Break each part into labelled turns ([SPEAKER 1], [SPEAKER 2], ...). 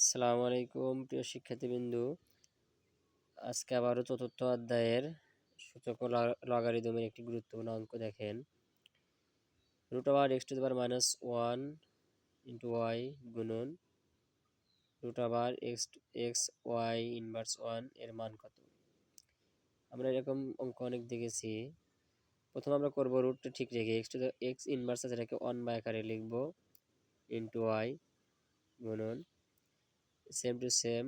[SPEAKER 1] আসসালামু আলাইকুম, প্রিয় শিক্ষার্থীবৃন্দু। আজকে আবারও চতুর্থ অধ্যায়ের সূচক লগারিদমের একটি গুরুত্বপূর্ণ অঙ্ক দেখেন। Root over X to power minus one into Y গুণন root over X X Y inverse ওয়ানের মান কত? আমরা এরকম অঙ্ক অনেক দেখেছি। প্রথম আমরা করব রুটটা ঠিক রেখে এক্স টু এক্স ইনভার্স আছে এটাকে ওয়ান বাই আকারে লিখব ইন্টু ওয়াই গুণন same to same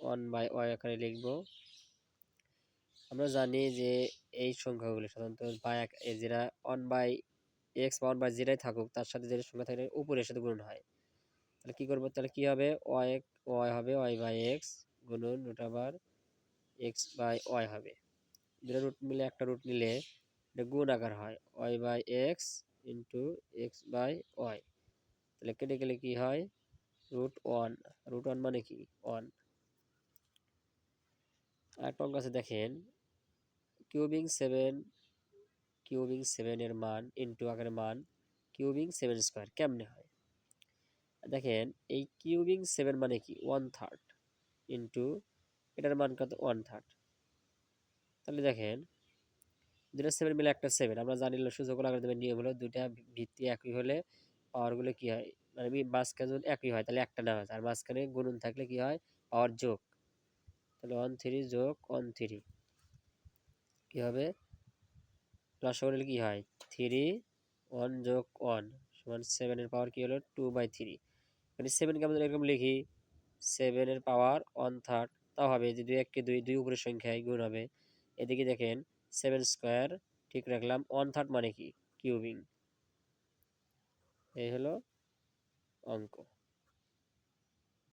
[SPEAKER 1] one by Y আকারে লিখব। আমরা জানি যে এই সংখ্যাগুলি সাধারণত বাই যেটা ওয়ান বাই এক্স বা ওয়ান বাই যেটাই থাকুক, তার সাথে যেটা সংখ্যা থাকে উপরের সাথে গুণন হয়। তাহলে কী করব? তাহলে কী হবে? ওয়াই ওয়াই হবে ওয়াই বাই এক্স গুণন রুট আবার এক্স বাই ওয়াই হবে। দুটো রুট মিলে একটা রুট নিলে এটা গুণ আকার হয়। Y by X into X by Y তাহলে কেটে গেলে কী হয়? রুট ওয়ান রুট ওয়ান মানে কি? ওয়ান আরেকটা অঙ্ক দেখেন কিউবিং সেভেন কিউবিং সেভেনের মান ইন্টু আকারের মান কিউবিং সেভেন স্কোয়ার কেমনে হয়? দেখেন, এই কিউবিং সেভেন মানে কি? ওয়ান থার্ড ইন্টু এটার মান কত? ওয়ান থার্ড তাহলে দেখেন দুটা সেভেন মিলে একটা সেভেন আমরা জানি সুযোগ আকার নিয়ম হলো দুটা ভিত্তি একই হলে পাওয়ারগুলো কি হয়? মানে মাঝখানে যদি একই হয়, তাহলে একটা নেওয়া হয়। আর মাঝখানে গুণন থাকলে কি হয়? পাওয়ার যোগ। তাহলে ওয়ান থ্রি যোগ ওয়ান থ্রি কী হবে? প্লাস করলে কী হয়? থ্রি ওয়ান যোগ ওয়ান সমান সেভেনের পাওয়ার কী হলো? টু বাই থ্রি মানে সেভেনকে আমাদের এরকম লিখি সেভেনের পাওয়ার ওয়ান থার্ড তাও হবে যে দুই এককে দুই দুই উপরের সংখ্যায় গুণ হবে। এদিকে দেখেন সেভেন স্কোয়ার ঠিক রাখলাম। ওয়ান থার্ড মানে কি? কিউবিং এই হলো অঙ্ক